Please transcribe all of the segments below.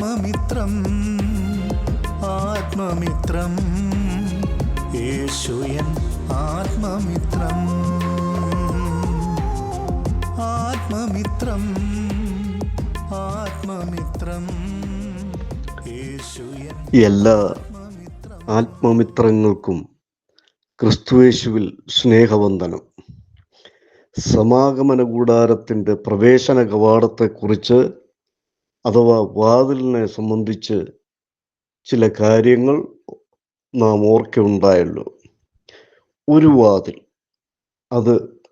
ആത്മമിത്രം ആത്മമിത്രം. യേശുയൻ ആത്മമിത്രം ആത്മമിത്രം ആത്മമിത്രം. എല്ലാ ആത്മമിത്രം. ആത്മമിത്രങ്ങൾക്കും ക്രിസ്തുവേശുവിൽ സ്നേഹവന്ദനം. സമാഗമന കൂടാരത്തിന്റെ പ്രവേശന കവാടത്തെക്കുറിച്ച് അഥവാ വാതിലിനെ സംബന്ധിച്ച് ചില കാര്യങ്ങൾ നാം ഓർക്കുണ്ടായല്ലോ. ഒരു വാതിൽ അത്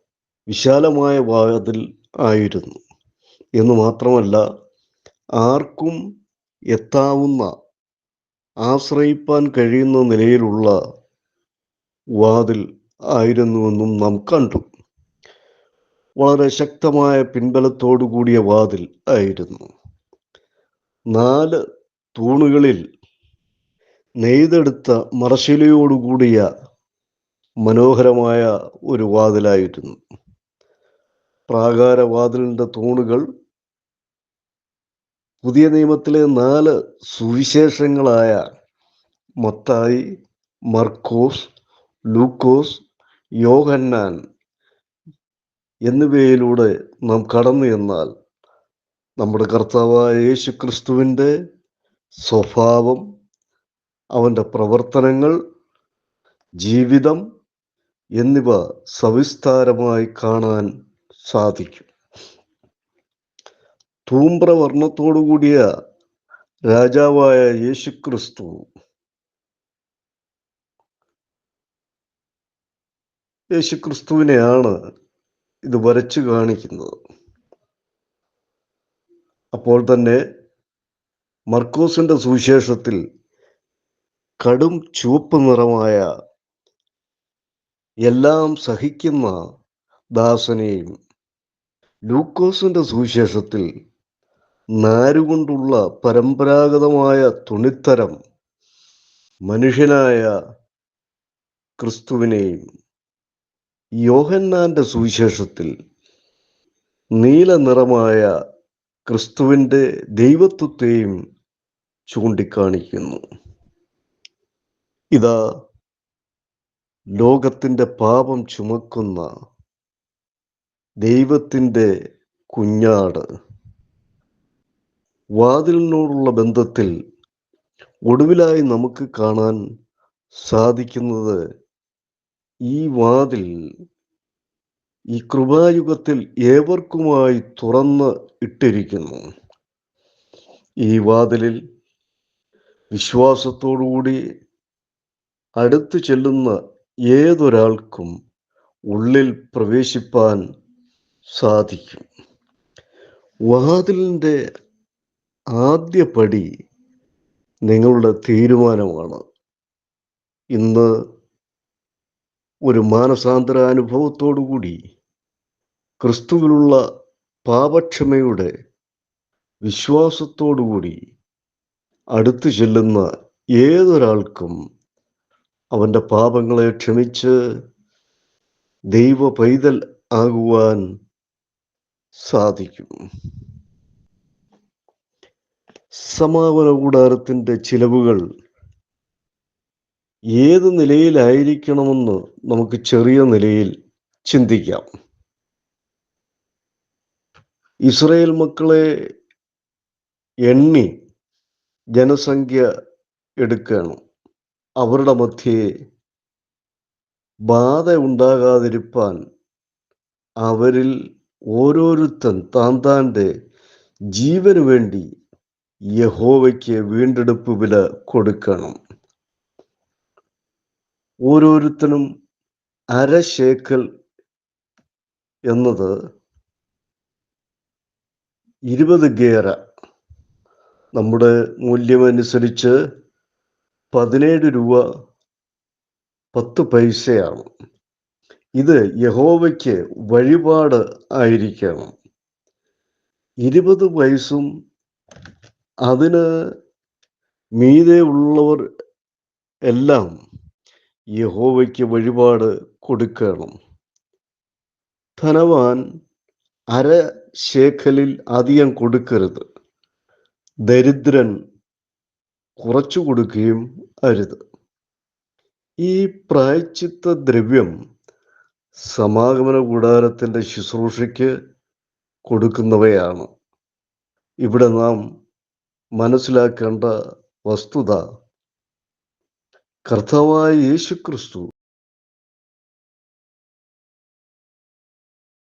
വിശാലമായ വാതിൽ ആയിരുന്നു. എന്ന് മാത്രമല്ല ആർക്കും എത്താവുന്ന ആശ്രയിപ്പാൻ കഴിയുന്ന നിലയിലുള്ള വാതിൽ ആയിരുന്നുവെന്നും നാം കണ്ടു. വളരെ ശക്തമായ പിൻബലത്തോടു കൂടിയ വാതിൽ ആയിരുന്നു. നാല് തൂണുകളിൽ നെയ്തെടുത്ത മറശിലയോടുകൂടിയ മനോഹരമായ ഒരു വാതിലായിരുന്നു. പ്രാകാരവാതിലിന്റെ തൂണുകൾ പുതിയ നിയമത്തിലെ നാല് സുവിശേഷങ്ങളായ മത്തായി മർക്കോസ് ലൂക്കോസ് യോഹന്നാൻ എന്നിവയിലൂടെ നാം കടന്നു എന്നാൽ നമ്മുടെ കർത്താവായ യേശു ക്രിസ്തുവിന്റെ സ്വഭാവം അവന്റെ പ്രവർത്തനങ്ങൾ ജീവിതം എന്നിവ സവിസ്താരമായി കാണാൻ സാധിക്കും. ധൂമ്രവർണത്തോടുകൂടിയ രാജാവായ യേശുക്രിസ്തു യേശുക്രിസ്തുവിനെയാണ് ഇത് വരച്ചു കാണിക്കുന്നത്. അപ്പോൾ തന്നെ മർക്കോസിന്റെ സുവിശേഷത്തിൽ കടും ചുവപ്പ് നിറമായ എല്ലാം സഹിക്കുന്ന ദാസനെയും ലൂക്കോസിന്റെ സുവിശേഷത്തിൽ നാരുകൊണ്ടുള്ള പരമ്പരാഗതമായ തുണിത്തരം മനുഷ്യനായ ക്രിസ്തുവിനെയും യോഹന്നാന്റെ സുവിശേഷത്തിൽ നീല നിറമായ ക്രിസ്തുവിന്റെ ദൈവത്വത്തെയും ചൂണ്ടിക്കാണിക്കുന്നു. ഇതാ ലോകത്തിന്റെ പാപം ചുമക്കുന്ന ദൈവത്തിന്റെ കുഞ്ഞാട്. വാതിലിനോടുള്ള ബന്ധത്തിൽ ഒടുവിലായി നമുക്ക് കാണാൻ സാധിക്കുന്നത് ഈ വാതിൽ ഈ കൃപായുഗത്തിൽ ഏവർക്കുമായി തുറന്ന് ഇട്ടിരിക്കുന്നു. ഈ വാതിലിൽ വിശ്വാസത്തോടുകൂടി അടുത്തു ചെല്ലുന്ന ഏതൊരാൾക്കും ഉള്ളിൽ പ്രവേശിപ്പാൻ സാധിക്കും. വാതിലിന്റെ ആദ്യ പടി നിങ്ങളുടെ തീരുമാനമാണ്. ഇന്ന് ഒരു മാനസാന്തര അനുഭവത്തോടുകൂടി ക്രിസ്തുവിലുള്ള പാപക്ഷമയുടെ വിശ്വാസത്തോടുകൂടി അടുത്തു ചെല്ലുന്ന ഏതൊരാൾക്കും അവന്റെ പാപങ്ങളെ ക്ഷമിച്ച് ദൈവ പൈതൽ ആകുവാൻ സാധിക്കും. സമാപന കൂടാരത്തിന്റെ ചിലവുകൾ ഏത് നിലയിലായിരിക്കണമെന്ന് നമുക്ക് ചെറിയ നിലയിൽ ചിന്തിക്കാം. ഇസ്രയേൽ മക്കളെ എണ്ണി ജനസംഖ്യ എടുക്കണം അവരുടെ മധ്യേ ബാധ ഉണ്ടാകാതിരിപ്പാൻ അവരിൽ ഓരോരുത്തൻ താൻ താന്റെ ജീവന് വേണ്ടി യഹോവയ്ക്ക് വീണ്ടെടുപ്പ് വില കൊടുക്കണം. ഓരോരുത്തനും അര ശേക്കൽ എന്നത് ഇരുപത് ഗിയർ നമ്മുടെ മൂല്യമനുസരിച്ച് പതിനേഴ് രൂപ പത്ത് പൈസയാണ്. ഇത് യഹോവയ്ക്ക് വഴിപാട് ആയിരിക്കണം. ഇരുപത് വയസ്സും അതിന് മീതെ ഉള്ളവർ എല്ലാം യഹോവയ്ക്ക് വഴിപാട് കൊടുക്കണം. ധനവാൻ അര ശേഖലിൽ അധികം കൊടുക്കരുത്. ദരിദ്രൻ കുറച്ചു കൊടുക്കുകയും അരുത്. ഈ പ്രായച്ചിത്ത ദ്രവ്യം സമാഗമന കൂടാരത്തിന്റെ ശുശ്രൂഷയ്ക്ക് കൊടുക്കുന്നവയാണ്. ഇവിടെ നാം മനസ്സിലാക്കേണ്ട വസ്തുത കർത്താവായ യേശുക്രിസ്തു